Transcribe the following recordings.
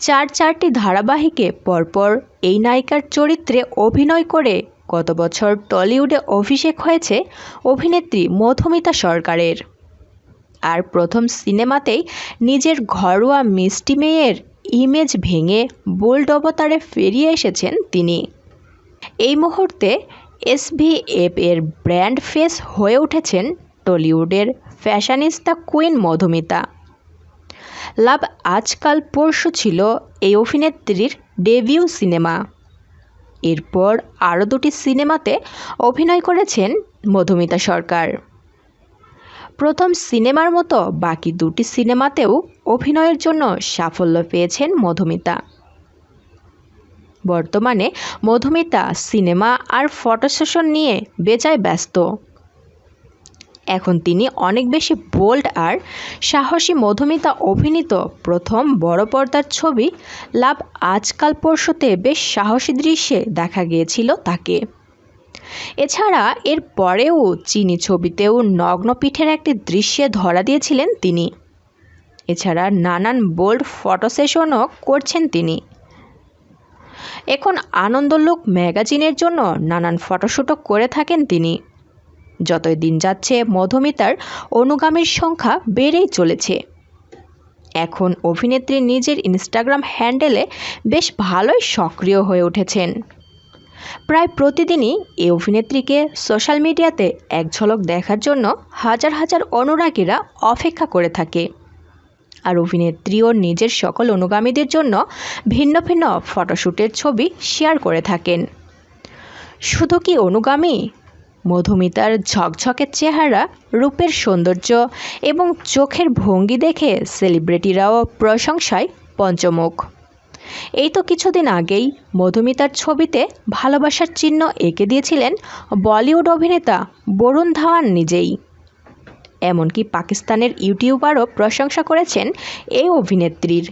চার চারটি ধারাবাহিকে পরপর এই নায়িকার চরিত্রে অভিনয় করে গত বছর টলিউডে অভিষেক হয়েছে অভিনেত্রী মধুমিতা সরকারের। আর প্রথম সিনেমাতেই নিজের ঘরোয়া মিষ্টি মেয়ের ইমেজ ভেঙে বোল্ড অবতারে ফিরিয়ে এসেছেন তিনি। এই মুহূর্তে এসভিএফ এর ব্র্যান্ড ফেস হয়ে উঠেছেন টলিউডের fashionista queen Madhumita. Love Aajkal Porshu ছিল এই অভিনেত্রীর ডেবিউ সিনেমা। এরপর আরও দুটি সিনেমাতে অভিনয় করেছেন মধুমিতা সরকার। প্রথম সিনেমার মতো বাকি দুটি সিনেমাতেও অভিনয়ের জন্য সাফল্য পেয়েছেন মধুমিতা। বর্তমানে মধুমিতা সিনেমা আর ফটো সেশন নিয়ে বেজায় ব্যস্ত। এখন তিনি অনেক বেশি বোল্ড আর সাহসী মধুমিতা অভিনীত প্রথম বড় পর্দার ছবি লাভ আজকাল পরশুতে বেশ সাহসী দৃশ্যে দেখা গিয়েছিল তাকে। এছাড়া এর পরেও চিনি ছবিতেও নগ্ন পিঠের একটি দৃশ্যে ধরা দিয়েছিলেন তিনি। এছাড়া নানান বোল্ড ফটো সেশনও করছেন তিনি। এখন আনন্দলোক ম্যাগাজিনের জন্য নানান ফটোশ্যুটও করে থাকেন তিনি। যতই দিন যাচ্ছে, মধুমিতার অনুগামীর সংখ্যা বেড়েই চলেছে। এখন অভিনেত্রী নিজের ইনস্টাগ্রাম হ্যান্ডেলে বেশ ভালোই সক্রিয় হয়ে উঠেছেন। প্রায় প্রতিদিনই এই অভিনেত্রীকে সোশ্যাল মিডিয়াতে এক ঝলক দেখার জন্য হাজার হাজার অনুরাগীরা অপেক্ষা করে থাকে। আর অভিনেত্রীও নিজের সকল অনুগামীদের জন্য ভিন্ন ভিন্ন ফটোশ্যুটের ছবি শেয়ার করে থাকেন। শুধু কি অনুগামী? মধুমিতার ঝকঝকে চেহারা, রূপের সৌন্দর্য এবং চোখের ভঙ্গি দেখে সেলিব্রিটিরাও প্রশংসায় পঞ্চমুখ। এই তো কিছুদিন আগেই মধুমিতার ছবিতে ভালোবাসার চিহ্ন এঁকে দিয়েছিলেন বলিউড অভিনেতা বরুণ ধাওয়ান নিজেই। এমনকি পাকিস্তানের ইউটিউবারও প্রশংসা করেছেন এই অভিনেত্রীর।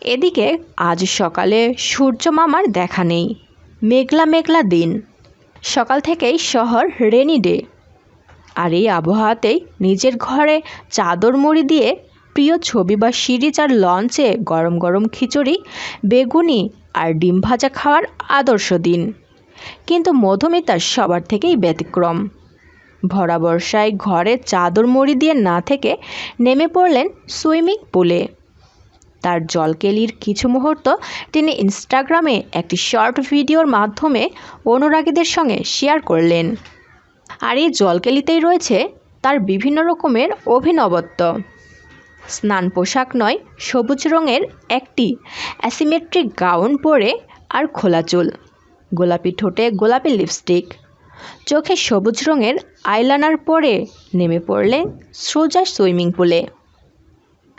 এদিকে আজ সকালে সূর্য মামার দেখা নেই। মেঘলা মেঘলা দিন। সকাল থেকেই শহর রেনি ডে। আর এই আবহাওয়াতেই নিজের ঘরে চাদর মুড়ি দিয়ে প্রিয় ছবি বা সিরিজ আর লঞ্চে গরম গরম খিচুড়ি, বেগুনি আর ডিম ভাজা খাওয়ার আদর্শ দিন। কিন্তু মধুমিতা সবার থেকেই ব্যতিক্রম। ভরা বর্ষায় ঘরে চাদর মুড়ি দিয়ে না থেকে নেমে পড়লেন সুইমিং পুলে। তার জলকেলির কিছু মুহূর্ত তিনি ইনস্টাগ্রামে একটি শর্ট ভিডিওর মাধ্যমে অনুরাগীদের সঙ্গে শেয়ার করলেন। আর এই জলকেলিতেই রয়েছে তার বিভিন্ন রকমের অভিনবত্ব। স্নান পোশাক নয়, সবুজ রঙের একটি অ্যাসিমেট্রিক গাউন পরে আর খোলা চুল, গোলাপি ঠোঁটে গোলাপি লিপস্টিক চোখে সবুজ রঙের আইলানার পরে নেমে পড়লেন সোজা সুইমিং পুলে।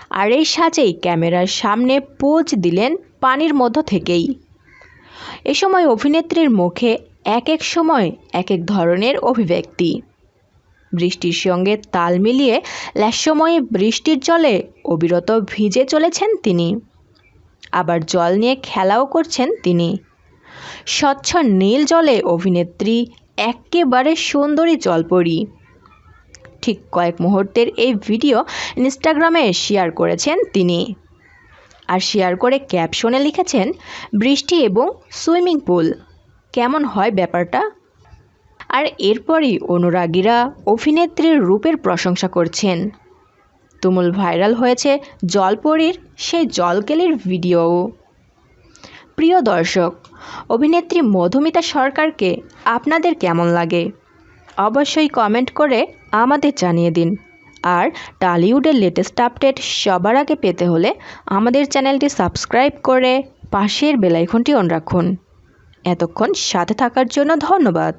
আর এই সাজেই ক্যামেরার সামনে পোজ দিলেন পানির মধ্য থেকেই। এ সময় অভিনেত্রীর মুখে এক এক সময় এক এক ধরনের অভিব্যক্তি। বৃষ্টির সঙ্গে তাল মিলিয়ে ল্যাসময়ে বৃষ্টির জলে অবিরত ভিজে চলেছেন তিনি। আবার জল নিয়ে খেলাও করছেন তিনি। স্বচ্ছ নীল জলে অভিনেত্রী একেবারে সুন্দরী জলপরি। ঠিক কয়েক মুহূর্তের এই ভিডিও ইনস্টাগ্রামে শেয়ার করেছেন তিনি। আর শেয়ার করে ক্যাপশনে লিখেছেন, বৃষ্টি এবং সুইমিং পুল, কেমন হয় ব্যাপারটা? আর এরপরই অনুরাগীরা অভিনেত্রীর রূপের প্রশংসা করছেন। তুমুল ভাইরাল হয়েছে জলপরীর সেই জলকেলির ভিডিও প্রিয় দর্শক, অভিনেত্রী মধুমিতা সরকারকে আপনাদের কেমন লাগে? অবশ্যই কমেন্ট করে আমাদের জানিয়ে দিন। আর টালিউডের লেটেস্ট আপডেট সবার আগে পেতে হলে আমাদের চ্যানেলটি সাবস্ক্রাইব করে পাশের বেলাইকনটি অন রাখুন। এতক্ষণ সাথে থাকার জন্য ধন্যবাদ।